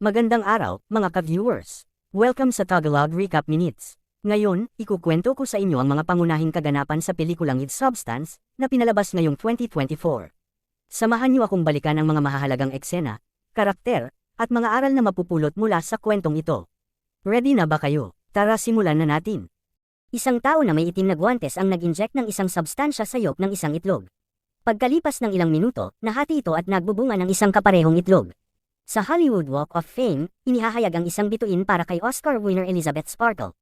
Magandang araw, mga ka-viewers. Welcome sa Tagalog Recap Minutes. Ngayon, ikukwento ko sa inyo ang mga pangunahing kaganapan sa pelikulang Its Substance na pinalabas ngayong 2024. Samahan niyo akong balikan ang mga mahahalagang eksena, karakter, at mga aral na mapupulot mula sa kwentong ito. Ready na ba kayo? Tara simulan na natin. Isang tao na may itim na guwantes ang nag-inject ng isang substansya sa yolk ng isang itlog. Pagkalipas ng ilang minuto, nahati ito at nagbubunga ng isang kaparehong itlog. Sa Hollywood Walk of Fame, inihahayag ang isang bituin para kay Oscar winner Elizabeth Sparkle.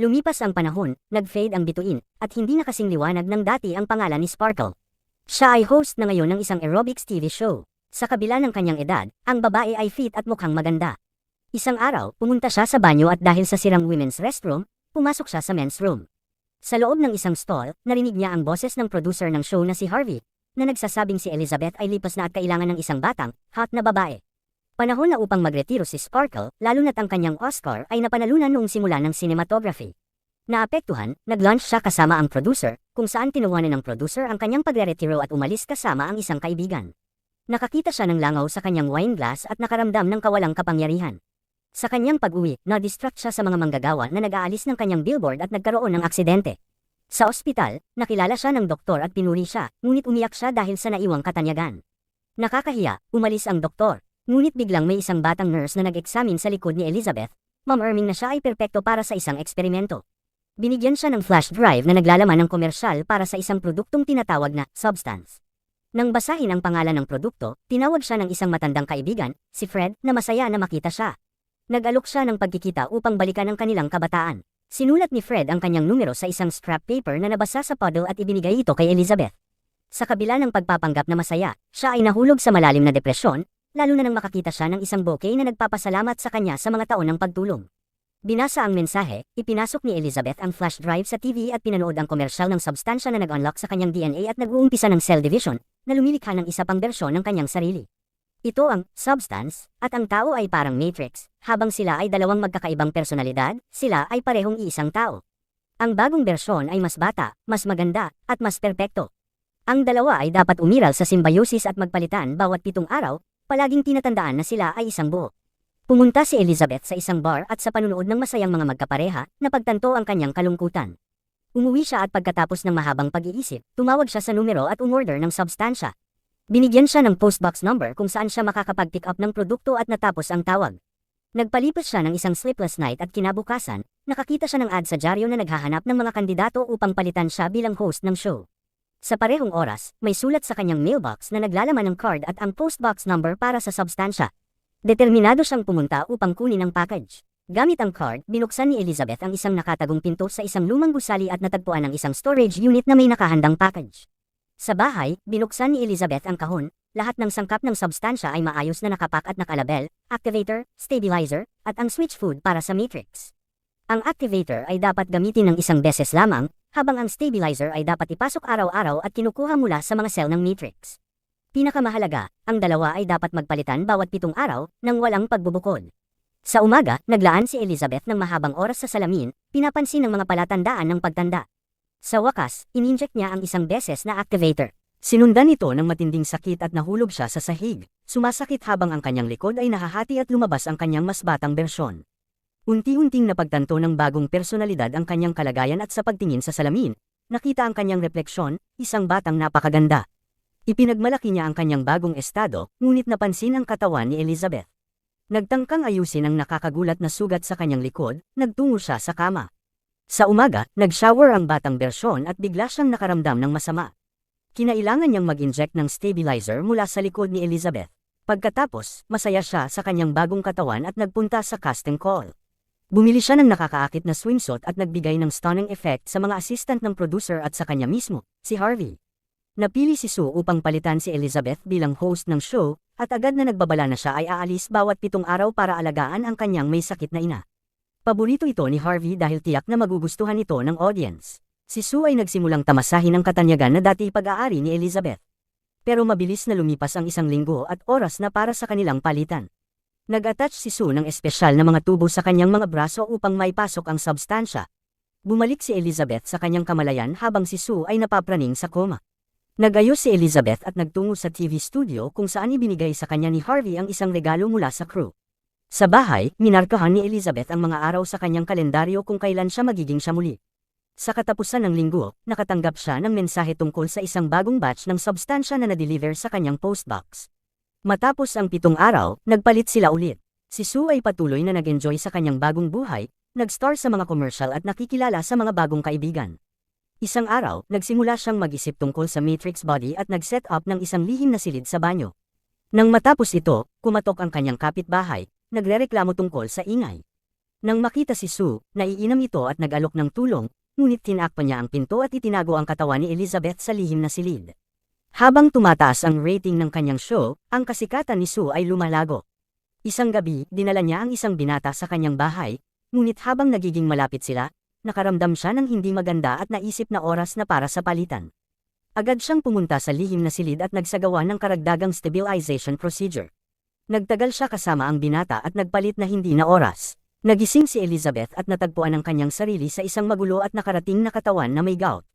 Lumipas ang panahon, nag-fade ang bituin, at hindi na kasing liwanag ng dati ang pangalan ni Sparkle. Siya ay host na ngayon ng isang aerobics TV show. Sa kabila ng kanyang edad, ang babae ay fit at mukhang maganda. Isang araw, pumunta siya sa banyo at dahil sa sirang women's restroom, pumasok siya sa men's room. Sa loob ng isang stall, narinig niya ang boses ng producer ng show na si Harvey, na nagsasabing si Elizabeth ay lipas na at kailangan ng isang batang, hot na babae. Panahon na upang magretiro si Sparkle, lalo na't ang kanyang Oscar ay napanalunan noong simula ng cinematography. Naapektuhan, nag-launch siya kasama ang producer, kung saan tinuwanan ng producer ang kanyang pagre-retiro at umalis kasama ang isang kaibigan. Nakakita siya ng langaw sa kanyang wine glass at nakaramdam ng kawalang kapangyarihan. Sa kanyang pag-uwi, na-distract siya sa mga manggagawa na nag-aalis ng kanyang billboard at nagkaroon ng aksidente. Sa ospital, nakilala siya ng doktor at pinuri siya, ngunit umiyak siya dahil sa naiwang katanyagan. Nakakahiya, umalis ang doktor, ngunit biglang may isang batang nurse na nag-examine sa likod ni Elizabeth, mamurming na siya ay perpekto para sa isang eksperimento. Binigyan siya ng flash drive na naglalaman ng komersyal para sa isang produktong tinatawag na substance. Nang basahin ang pangalan ng produkto, tinawag siya ng isang matandang kaibigan, si Fred, na masaya na makita siya. Nag-alok siya ng pagkikita upang balikan ang kanilang kabataan. Sinulat ni Fred ang kanyang numero sa isang scrap paper na nabasa sa puddle at ibinigay ito kay Elizabeth. Sa kabila ng pagpapanggap na masaya, siya ay nahulog sa malalim na depresyon, lalo na nang makakita siya ng isang bouquet na nagpapasalamat sa kanya sa mga taon ng pagtulong. Binasa ang mensahe, ipinasok ni Elizabeth ang flash drive sa TV at pinanood ang komersyal ng substansya na nag-unlock sa kanyang DNA at nag-uumpisa ng cell division, na lumilikha ng isa pang bersyon ng kanyang sarili. Ito ang substance, at ang tao ay parang matrix, habang sila ay dalawang magkakaibang personalidad, sila ay parehong iisang tao. Ang bagong bersyon ay mas bata, mas maganda, at mas perpekto. Ang dalawa ay dapat umiral sa symbiosis at magpalitan bawat pitong araw, palaging tinatandaan na sila ay isang buo. Pumunta si Elizabeth sa isang bar at sa panunood ng masayang mga magkapareha, napagtanto ang kanyang kalungkutan. Umuwi siya at pagkatapos ng mahabang pag-iisip, tumawag siya sa numero at umorder ng substansya. Binigyan siya ng postbox number kung saan siya makakapag-pick up ng produkto at natapos ang tawag. Nagpalipas siya ng isang sleepless night at kinabukasan, nakakita siya ng ad sa dyaryo na naghahanap ng mga kandidato upang palitan siya bilang host ng show. Sa parehong oras, may sulat sa kanyang mailbox na naglalaman ng card at ang postbox number para sa substansya. Determinado siyang pumunta upang kunin ang package. Gamit ang card, binuksan ni Elizabeth ang isang nakatagong pinto sa isang lumang gusali at natagpuan ang isang storage unit na may nakahandang package. Sa bahay, binuksan ni Elizabeth ang kahon, lahat ng sangkap ng substansya ay maayos na nakapak at nakalabel, activator, stabilizer, at ang switch food para sa matrix. Ang activator ay dapat gamitin ng isang beses lamang, habang ang stabilizer ay dapat ipasok araw-araw at kinukuha mula sa mga cell ng matrix. Pinakamahalaga, ang dalawa ay dapat magpalitan bawat pitong araw nang walang pagbubukod. Sa umaga, naglaan si Elizabeth ng mahabang oras sa salamin, pinapansin ng mga palatandaan ng pagtanda. Sa wakas, ininject niya ang isang beses na activator. Sinundan ito ng matinding sakit at nahulog siya sa sahig. Sumasakit habang ang kanyang likod ay nahahati at lumabas ang kanyang mas batang bersyon. Unti-unting napagtanto ng bagong personalidad ang kanyang kalagayan at sa pagtingin sa salamin, nakita ang kanyang refleksyon, isang batang napakaganda. Ipinagmalaki niya ang kanyang bagong estado, ngunit napansin ang katawan ni Elizabeth. Nagtangkang ayusin ang nakakagulat na sugat sa kanyang likod, nagtungo siya sa kama. Sa umaga, nag-shower ang batang bersyon at bigla siyang nakaramdam ng masama. Kinailangan niyang mag-inject ng stabilizer mula sa likod ni Elizabeth. Pagkatapos, masaya siya sa kanyang bagong katawan at nagpunta sa casting call. Bumili siya ng nakakaakit na swimsuit at nagbigay ng stunning effect sa mga assistant ng producer at sa kanya mismo, si Harvey. Napili si Sue upang palitan si Elizabeth bilang host ng show, at agad na nagbabala na siya ay aalis bawat pitong araw para alagaan ang kanyang may sakit na ina. Paborito ito ni Harvey dahil tiyak na magugustuhan ito ng audience. Si Sue ay nagsimulang tamasahin ang katanyagan na dati pag-aari ni Elizabeth. Pero mabilis na lumipas ang isang linggo at oras na para sa kanilang palitan. Nag-attach si Sue ng espesyal na mga tubo sa kanyang mga braso upang maipasok ang substansya. Bumalik si Elizabeth sa kanyang kamalayan habang si Sue ay napapraning sa koma. Nagayos si Elizabeth at nagtungo sa TV studio kung saan ibinigay sa kanya ni Harvey ang isang regalo mula sa crew. Sa bahay, minarkahan ni Elizabeth ang mga araw sa kanyang kalendaryo kung kailan siya magiging siya muli. Sa katapusan ng linggo, nakatanggap siya ng mensahe tungkol sa isang bagong batch ng substansya na na-deliver sa kanyang postbox. Matapos ang pitong araw, nagpalit sila ulit. Si Sue ay patuloy na nag-enjoy sa kanyang bagong buhay, nag-star sa mga commercial at nakikilala sa mga bagong kaibigan. Isang araw, nagsimula siyang mag-isip tungkol sa matrix body at nag-set up ng isang lihim na silid sa banyo. Nang matapos ito, kumatok ang kanyang kapitbahay, nagrereklamo tungkol sa ingay. Nang makita si Sue, naiinam ito at nag-alok ng tulong, ngunit tinakpan niya ang pinto at itinago ang katawan ni Elizabeth sa lihim na silid. Habang tumataas ang rating ng kanyang show, ang kasikatan ni Sue ay lumalago. Isang gabi, dinala niya ang isang binata sa kanyang bahay, ngunit habang nagiging malapit sila, nakaramdam siya ng hindi maganda at naisip na oras na para sa palitan. Agad siyang pumunta sa lihim na silid at nagsagawa ng karagdagang stabilization procedure. Nagtagal siya kasama ang binata at nagpalit na hindi na oras. Nagising si Elizabeth at natagpuan ang kanyang sarili sa isang magulo at nakarating na katawan na may gout.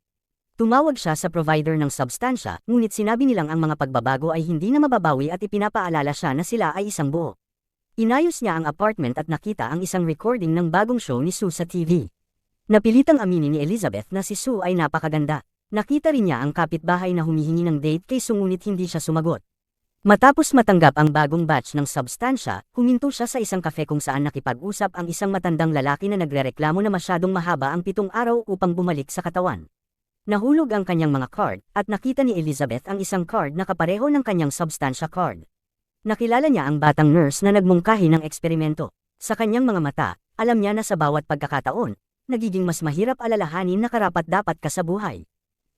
Tumawag siya sa provider ng substansya, ngunit sinabi nilang ang mga pagbabago ay hindi na mababawi at ipinapaalala siya na sila ay isang buo. Inayos niya ang apartment at nakita ang isang recording ng bagong show ni Sue sa TV. Napilitang aminin ni Elizabeth na si Sue ay napakaganda. Nakita rin niya ang kapitbahay na humihingi ng date kay Sue ngunit hindi siya sumagot. Matapos matanggap ang bagong batch ng substansya, huminto siya sa isang kafe kung saan nakipag-usap ang isang matandang lalaki na nagrereklamo na masyadong mahaba ang pitong araw upang bumalik sa katawan. Nahulog ang kanyang mga card, at nakita ni Elizabeth ang isang card na kapareho ng kanyang substansya card. Nakilala niya ang batang nurse na nagmungkahi ng eksperimento. Sa kanyang mga mata, alam niya na sa bawat pagkakataon, nagiging mas mahirap alalahanin na karapat dapat ka sa buhay.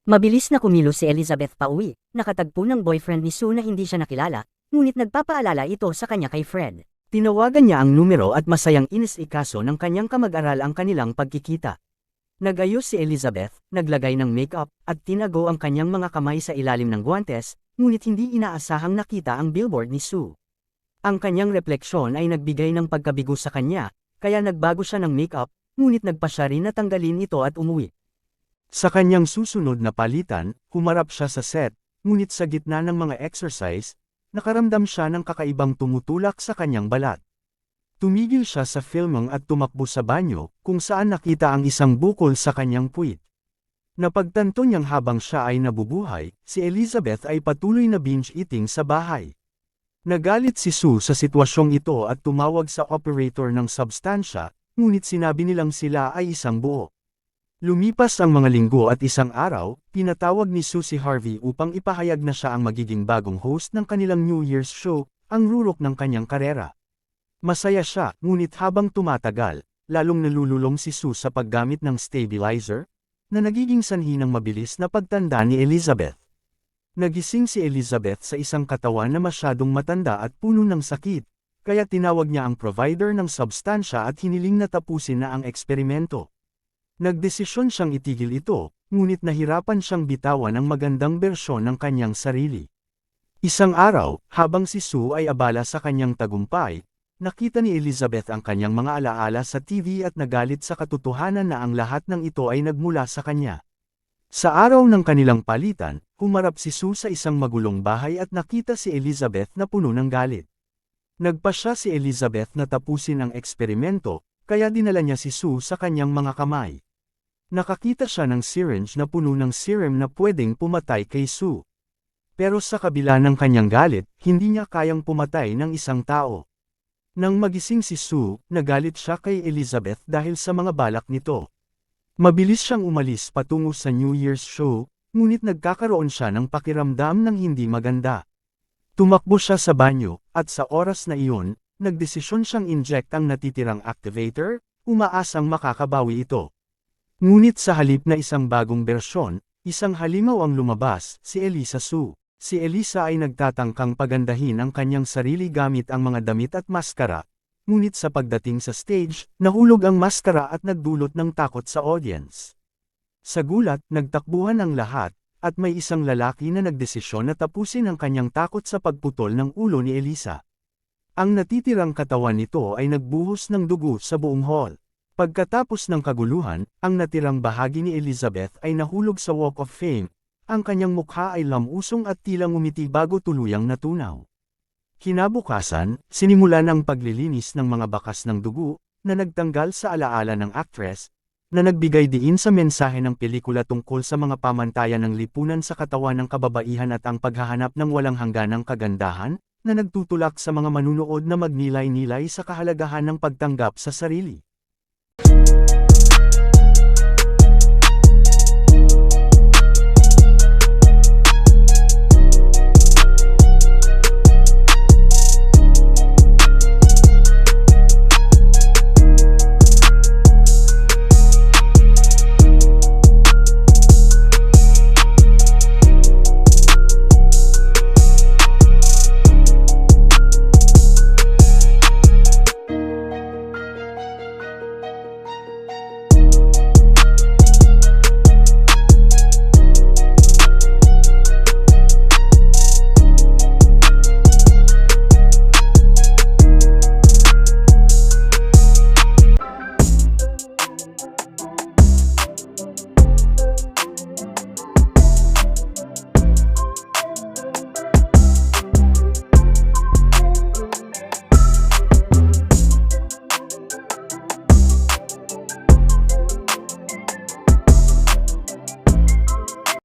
Mabilis na kumilos si Elizabeth pauwi, nakatagpo ng boyfriend ni Sue na hindi siya nakilala, ngunit nagpapaalala ito sa kanya kay Fred. Tinawagan niya ang numero at masayang inisikaso ng kanyang kamag-aral ang kanilang pagkikita. Nagayos si Elizabeth, naglagay ng makeup, at tinago ang kanyang mga kamay sa ilalim ng guantes, ngunit hindi inaasahang nakita ang billboard ni Sue. Ang kanyang refleksyon ay nagbigay ng pagkabigo sa kanya, kaya nagbago siya ng makeup, ngunit nagpa siya rin na tanggalin ito at umuwi. Sa kanyang susunod na palitan, humarap siya sa set, ngunit sa gitna ng mga exercise, nakaramdam siya ng kakaibang tumutulak sa kanyang balat. Tumigil siya sa filming at tumakbo sa banyo, kung saan nakita ang isang bukol sa kanyang puwit. Napagtanto niyang habang siya ay nabubuhay, si Elizabeth ay patuloy na binge eating sa bahay. Nagalit si Sue sa sitwasyong ito at tumawag sa operator ng substansya, ngunit sinabi nilang sila ay isang buo. Lumipas ang mga linggo at isang araw, pinatawag ni Susie Harvey upang ipahayag na siya ang magiging bagong host ng kanilang New Year's show, ang rurok ng kanyang karera. Masaya siya, ngunit habang tumatagal, lalong nalululong si Sue sa paggamit ng stabilizer, na nagiging sanhi ng mabilis na pagtanda ni Elizabeth. Nagising si Elizabeth sa isang katawan na masyadong matanda at puno ng sakit, kaya tinawag niya ang provider ng substansya at hiniling na tapusin na ang eksperimento. Nagdesisyon siyang itigil ito, ngunit nahirapan siyang bitawan ang magandang bersyon ng kanyang sarili. Isang araw, habang si Sue ay abala sa kanyang tagumpay, nakita ni Elizabeth ang kanyang mga alaala sa TV at nagalit sa katotohanan na ang lahat ng ito ay nagmula sa kanya. Sa araw ng kanilang palitan, humarap si Sue sa isang magulong bahay at nakita si Elizabeth na puno ng galit. Nagpa siya si Elizabeth na tapusin ang eksperimento, kaya dinala niya si Sue sa kanyang mga kamay. Nakakita siya ng syringe na puno ng serum na pwedeng pumatay kay Sue. Pero sa kabila ng kanyang galit, hindi niya kayang pumatay ng isang tao. Nang magising si Sue, nagalit siya kay Elizabeth dahil sa mga balak nito. Mabilis siyang umalis patungo sa New Year's show, ngunit nagkakaroon siya ng pakiramdam ng hindi maganda. Tumakbo siya sa banyo, at sa oras na iyon, nagdesisyon siyang inject ang natitirang activator, umaasang makakabawi ito. Ngunit sa halip na isang bagong bersyon, isang halimaw ang lumabas, si Elisa Su. Si Elisa ay nagtatangkang pagandahin ang kanyang sarili gamit ang mga damit at maskara, ngunit sa pagdating sa stage, nahulog ang maskara at nagdulot ng takot sa audience. Sa gulat, nagtakbuhan ang lahat, at may isang lalaki na nagdesisyon na tapusin ang kanyang takot sa pagputol ng ulo ni Elisa. Ang natitirang katawan nito ay nagbuhos ng dugo sa buong hall. Pagkatapos ng kaguluhan, ang natirang bahagi ni Elizabeth ay nahulog sa Walk of Fame, ang kanyang mukha ay lamusong at tila ngumiti bago tuluyang natunaw. Kinabukasan, sinimulan ang paglilinis ng mga bakas ng dugo, na nagtanggal sa alaala ng actress, na nagbigay diin sa mensahe ng pelikula tungkol sa mga pamantayan ng lipunan sa katawan ng kababaihan at ang paghahanap ng walang hangganang kagandahan, na nagtutulak sa mga manunood na magnilay-nilay sa kahalagahan ng pagtanggap sa sarili.